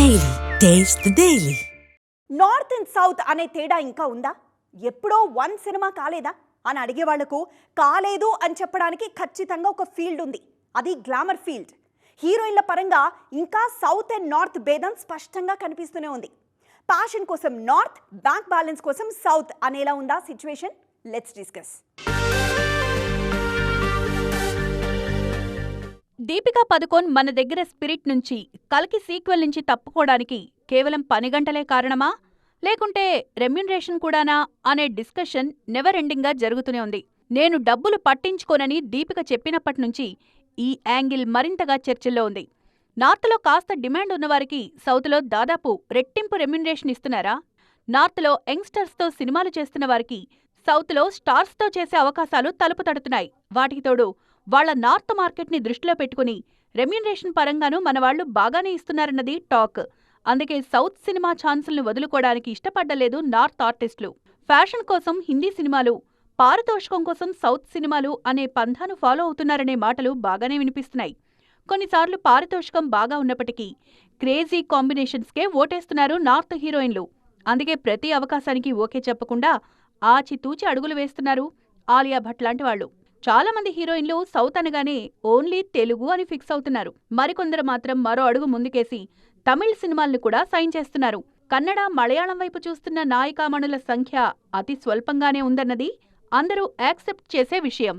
Daily taste daily north and south అనే తేడా ఇంకా ఉందా? ఎప్పుడో వన్ సినిమా కాలేదా? అని అడిగే వాళ్ళకు కాలేదు అని చెప్పడానికి ఖచ్చితంగా ఒక ఫీల్డ్ ఉంది. అది గ్లామర్ ఫీల్డ్ హీరోయిన్ల పరంగా ఇంకా సౌత్ అండ్ నార్త్ భేదం స్పష్టంగా కనిపిస్తూనే ఉంది. ప్యాషన్ కోసం నార్త్ బ్యాంక్ బ్యాలెన్స్ కోసం సౌత్ అనేలా ఉందా situation let's discuss Deepika Padukone మన దగ్గర స్పిరిట్ నుంచి కల్కి సీక్వెల్ నుంచి తప్పుకోవడానికి కేవలం పని గంటలే కారణమా? లేకుంటే రెమ్యునరేషన్ కూడానా? అనే డిస్కషన్ నెవర్ ఎండింగ్గా జరుగుతూనే ఉంది. నేను డబ్బులు పట్టించుకోనని దీపిక చెప్పినప్పటి నుంచి ఈ యాంగిల్ మరింతగా చర్చల్లో ఉంది. నార్త్లో కాస్త డిమాండ్ ఉన్నవారికి సౌత్లో దాదాపు రెట్టింపు రెమ్యునరేషన్ ఇస్తున్నారా? నార్త్లో యంగ్స్టర్స్తో సినిమాలు చేస్తున్న వారికి సౌత్లో స్టార్స్తో చేసే అవకాశాలు తలుపు తడుతున్నాయి. వాటికి తోడు వాళ్ళ నార్త్ మార్కెట్ని దృష్టిలో పెట్టుకుని రెమ్యునరేషన్ పరంగానూ మనవాళ్ళు బాగానే ఇస్తున్నారన్నది టాక్. అందుకే సౌత్ సినిమా ఛాన్సుల్ని వదులుకోవడానికి ఇష్టపడ్డలేదు నార్త్ ఆర్టిస్టులు. ఫ్యాషన్ కోసం హిందీ సినిమాలు పారితోషికం కోసం సౌత్ సినిమాలు అనే పంథాను ఫాలో అవుతున్నారనే మాటలు బాగానే వినిపిస్తున్నాయి. కొన్నిసార్లు పారితోషికం బాగా ఉన్నప్పటికీ క్రేజీ కాంబినేషన్స్కే ఓటేస్తున్నారు నార్త్ హీరోయిన్లు. అందుకే ప్రతి అవకాశానికి ఓకే చెప్పకుండా ఆచితూచి అడుగులు వేస్తున్నారు ఆలియా భట్ లాంటి వాళ్ళు. చాలా మంది హీరోయిన్లు సౌత్ అనగానే ఓన్లీ తెలుగు అని ఫిక్స్ అవుతున్నారు. మరికొందరు మాత్రం మరో అడుగు ముందుకేసి తమిళ్ సినిమాల్ని కూడా సైన్ చేస్తున్నారు. కన్నడ మలయాళం వైపు చూస్తున్న నాయికామణుల సంఖ్య అతి స్వల్పంగానే ఉందన్నది అందరూ యాక్సెప్ట్ చేసే విషయం.